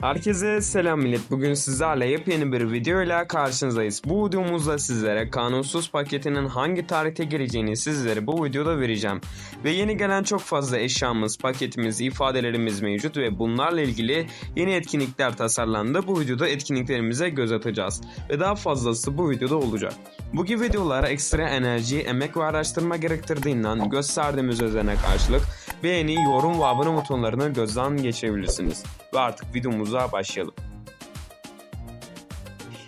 Herkese selam millet. Bugün sizlerle yepyeni bir video ile karşınızdayız. Bu videomuzda sizlere kanunsuz paketinin hangi tarihte geleceğini sizlere bu videoda vereceğim. Ve yeni gelen çok fazla eşyamız, paketimiz, ifadelerimiz mevcut ve bunlarla ilgili yeni etkinlikler tasarlandı. Bu videoda etkinliklerimize göz atacağız. Ve daha fazlası bu videoda olacak. Bu gibi videolar ekstra enerji, emek ve araştırma gerektirdiğinden gösterdiğimiz özene karşılık beğeni, yorum ve abone butonlarını gözden geçirebilirsiniz. Ve artık videomuza başlayalım.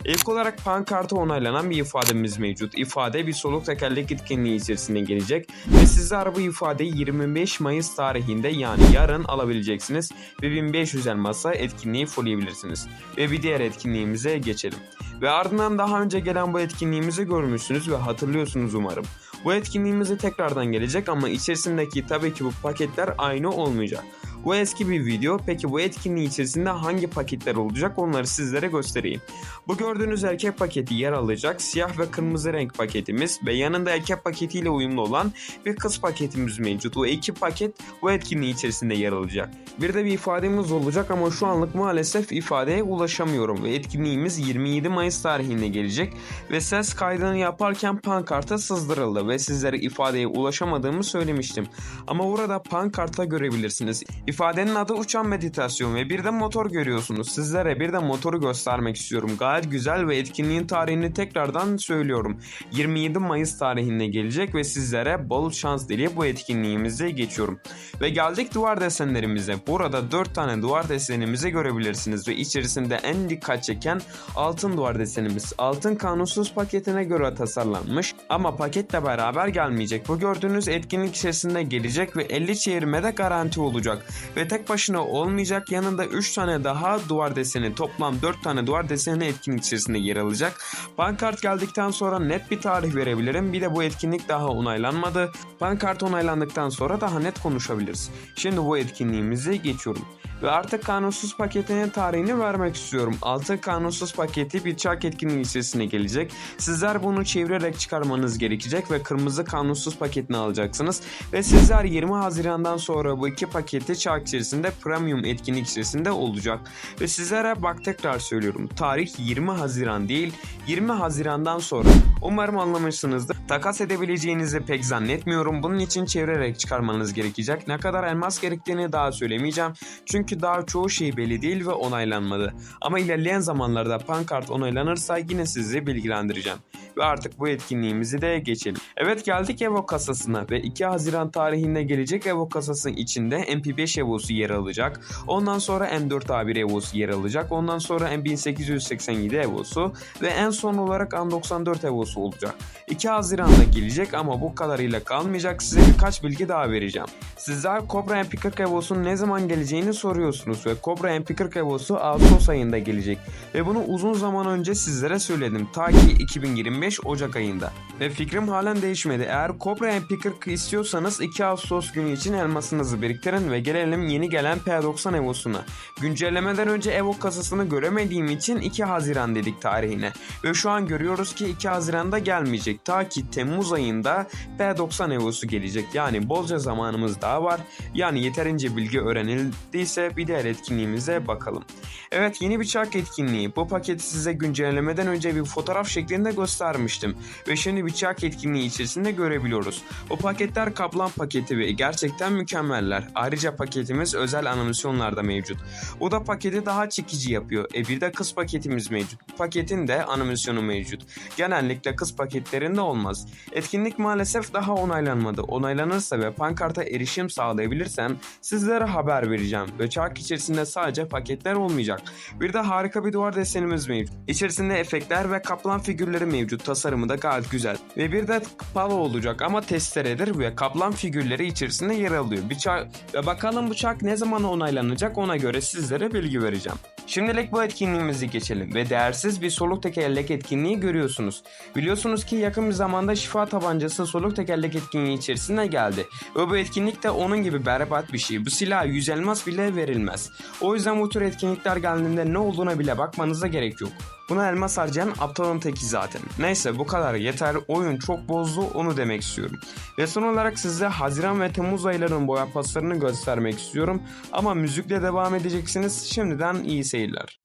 İlk olarak pankartı onaylanan bir ifademiz mevcut. İfade bir soluk tekerlek etkinliği içerisinde gelecek ve sizler bu ifadeyi 25 Mayıs tarihinde yani yarın alabileceksiniz ve 1500 elmasa etkinliği fullleyebilirsiniz. Ve bir diğer etkinliğimize geçelim. Ve ardından daha önce gelen bu etkinliğimizi görmüşsünüz ve hatırlıyorsunuz umarım. Bu etkinliğimize tekrardan gelecek ama içerisindeki tabii ki bu paketler aynı olmayacak. Bu eski bir video. Peki bu etkinliği içerisinde hangi paketler olacak onları sizlere göstereyim. Bu gördüğünüz erkek paketi yer alacak. Siyah ve kırmızı renk paketimiz ve yanında erkek paketiyle uyumlu olan bir kız paketimiz mevcut. Bu iki paket bu etkinliği içerisinde yer alacak. Bir de bir ifademiz olacak ama şu anlık maalesef ifadeye ulaşamıyorum ve etkinliğimiz 27 Mayıs tarihinde gelecek ve ses kaydını yaparken pankarta sızdırıldı ve sizlere ifadeye ulaşamadığımı söylemiştim. Ama orada pankarta görebilirsiniz. İfadenin adı uçan meditasyon ve bir de motor görüyorsunuz. Sizlere bir de motoru göstermek istiyorum. Gayet güzel ve etkinliğin tarihini tekrardan söylüyorum. 27 Mayıs tarihinde gelecek ve sizlere bol şans dileyip bu etkinliğimize geçiyorum. Ve geldik duvar desenlerimize. Burada 4 tane duvar desenimizi görebilirsiniz ve içerisinde en dikkat çeken altın duvar desenimiz. Altın kanunsuz paketine göre tasarlanmış ama paketle beraber gelmeyecek. Bu gördüğünüz etkinlik içerisinde gelecek ve 50 çevirmede garanti olacak ve tek başına olmayacak. Yanında 3 tane daha duvar deseni toplam 4 tane duvar deseni etkinlik içerisinde yer alacak. Pankart geldikten sonra net bir tarih verebilirim. Bir de bu etkinlik daha onaylanmadı. Pankart onaylandıktan sonra daha net konuşabiliriz. Şimdi bu etkinliğimize geçiyorum. Ve artık kanunsuz paketinin tarihini vermek istiyorum. Altı kanunsuz paketi bir çark etkinliği içerisine gelecek. Sizler bunu çevirerek çıkarmanız gerekecek ve kırmızı kanunsuz paketini alacaksınız. Ve sizler 20 Haziran'dan sonra bu iki paketi çark içerisinde premium etkinlik içerisinde olacak. Ve sizlere bak tekrar söylüyorum. Tarih 20 Haziran değil 20 Haziran'dan sonra. Umarım anlamışsınızdır. Takas edebileceğinizi pek zannetmiyorum. Bunun için çevirerek çıkarmanız gerekecek. Ne kadar elmas gerektiğini daha söylemeyeceğim. Çünkü daha çoğu şey belli değil ve onaylanmadı. Ama ilerleyen zamanlarda pankart onaylanırsa yine sizi bilgilendireceğim. Ve artık bu etkinliğimizi de geçelim. Evet geldik Evo kasasına ve 2 Haziran tarihinde gelecek Evo kasasının içinde MP5 Evo'su yer alacak. Ondan sonra M4A1 Evo'su yer alacak. Ondan sonra M1887 Evo'su ve en son olarak An94 Evo'su olacak. 2 Haziran'da gelecek ama bu kadarıyla kalmayacak. Size birkaç bilgi daha vereceğim. Sizler Cobra MP40 Evo'sunun ne zaman geleceğini soruyorsunuz ve Cobra MP40 Evo'su Ağustos ayında gelecek. Ve bunu uzun zaman önce sizlere söyledim. Ta ki 2025 Ocak ayında. Ve fikrim halen değişmedi. Eğer Cobra MP40 istiyorsanız 2 Ağustos günü için elmasınızı biriktirin ve gelelim yeni gelen P90 Evo'suna. Güncellemeden önce Evo kasasını göremediğim için 2 Haziran dedik tarihine. Ve şu an görüyoruz ki 2 Haziran'da gelmeyecek. Ta ki Temmuz ayında P90 Evo'su gelecek. Yani bolca zamanımız daha var. Yani yeterince bilgi öğrenildiyse bir diğer etkinliğimize bakalım. Evet yeni bir çark etkinliği. Bu paketi size güncellemeden önce bir fotoğraf şeklinde göstermiştim. Ve şimdi bir çark etkinliği içerisinde görebiliyoruz. Bu paketler kaplan paketi ve gerçekten mükemmeller. Ayrıca paketimiz özel animasyonlarda mevcut. Bu da paketi daha çekici yapıyor. E bir de kız paketimiz mevcut. Paketin de animasyonu mevcut. Genellikle kız paketlerinde olmaz. Etkinlik maalesef daha onaylanmadı. Onaylanırsa ve pankarta erişim sağlayabilirsem sizlere haber vereceğim. Ve çark içerisinde sadece paketler olmayacak. Bir de harika bir duvar desenimiz mevcut. İçerisinde efektler ve kaplan figürleri mevcut. Tasarımı da gayet güzel. Ve bir de palo olacak ama testeredir ve kaplan figürleri içerisinde yer alıyor. Bir çark... Bakalım bu çark ne zaman onaylanacak ona göre sizlere bilgi vereceğim. Şimdilik bu etkinliğimizi geçelim ve değersiz bir soluk tekerlek etkinliği görüyorsunuz. Biliyorsunuz ki yakın bir zamanda şifa tabancası soluk tekerlek etkinliği içerisine geldi. Ve bu etkinlik de onun gibi berbat bir şey. Bu silah 100 elmas bile verilmez. O yüzden bu tür etkinlikler geldiğinde ne olduğuna bile bakmanıza gerek yok. Buna elmas harcayan aptalın teki zaten. Neyse bu kadar yeter. Oyun çok bozdu onu demek istiyorum. Ve son olarak size Haziran ve Temmuz aylarının boya paslarını göstermek istiyorum. Ama müzikle devam edeceksiniz. Şimdiden iyi seyirler.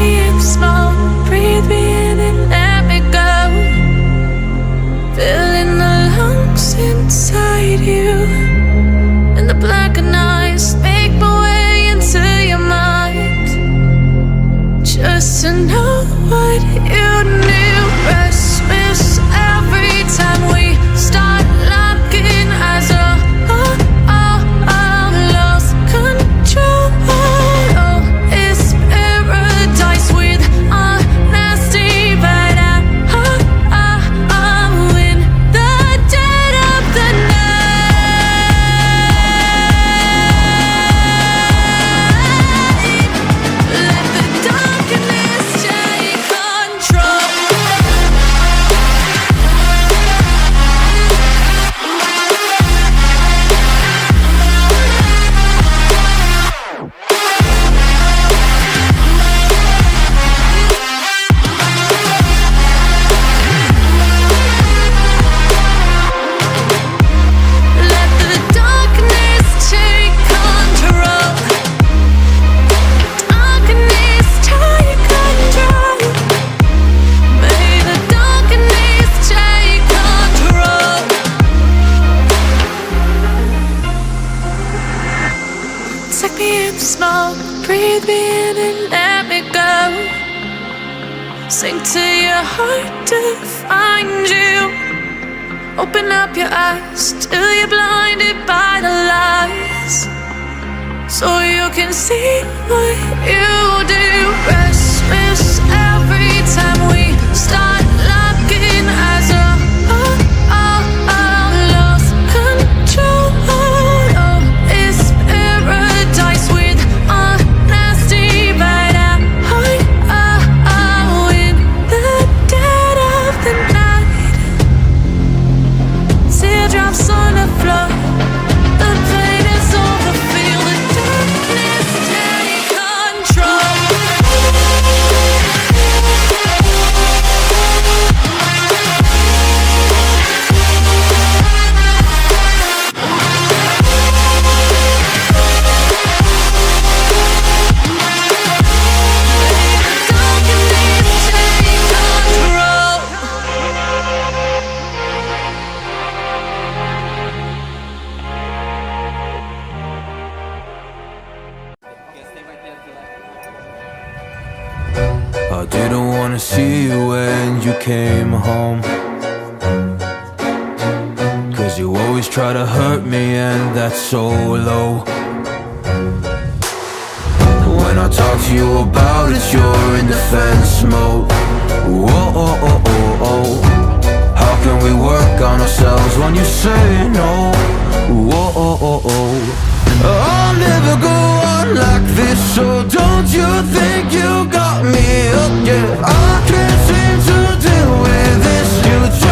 İn in. Filling the lungs inside you. And the eyes make to know Sink to your heart to find you. Open up your eyes till you're blinded by the lies. So you can see what you do. Restless wanna see you when you came home. Cause you always try to hurt me, and that's so low. When I talk to you about it, you're in defense mode. Whoa, oh, oh, oh, oh. How can we work on ourselves when you say no? Whoa, oh, oh, oh. I'll never go on like this, so don't you think you got me up? Yeah, I can't seem to deal with this. You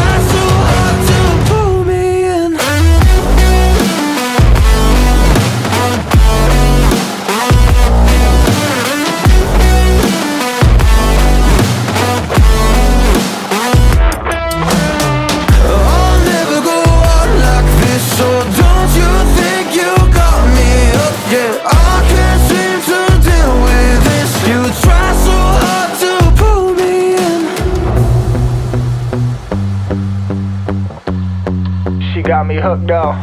got me hooked up.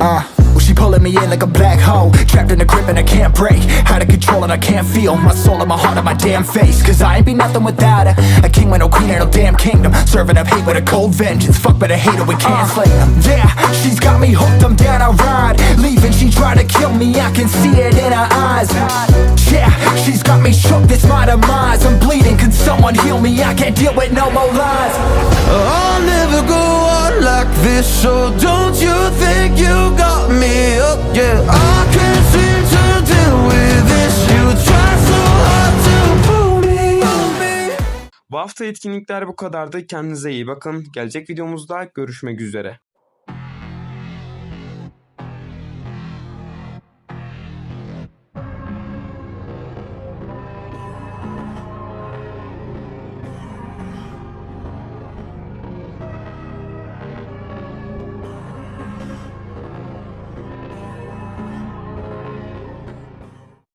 Uh, well, she pulling me in like a black hole. Trapped in a grip and I can't break. Out of control and I can't feel my soul and my heart on my damn face. Cause I ain't be nothing without her. A king with no queen and no damn kingdom. Serving up hate with a cold vengeance. Fuck, but I hate her, we can't slay them. Yeah, she's got me hooked, I'm down, I ride. Leaving, she tried to kill me, I can see it in her eyes. Yeah, she's got me shook, this my demise. I'm bleeding, can someone heal me? I can't deal with no more lies. I'll never go on like this, so don't you think you got me up? Yeah, I can't seem to deal with this. You try so hard to pull me in. Bu hafta etkinlikler bu kadardı. Kendinize iyi bakın. Gelecek videomuzda görüşmek üzere.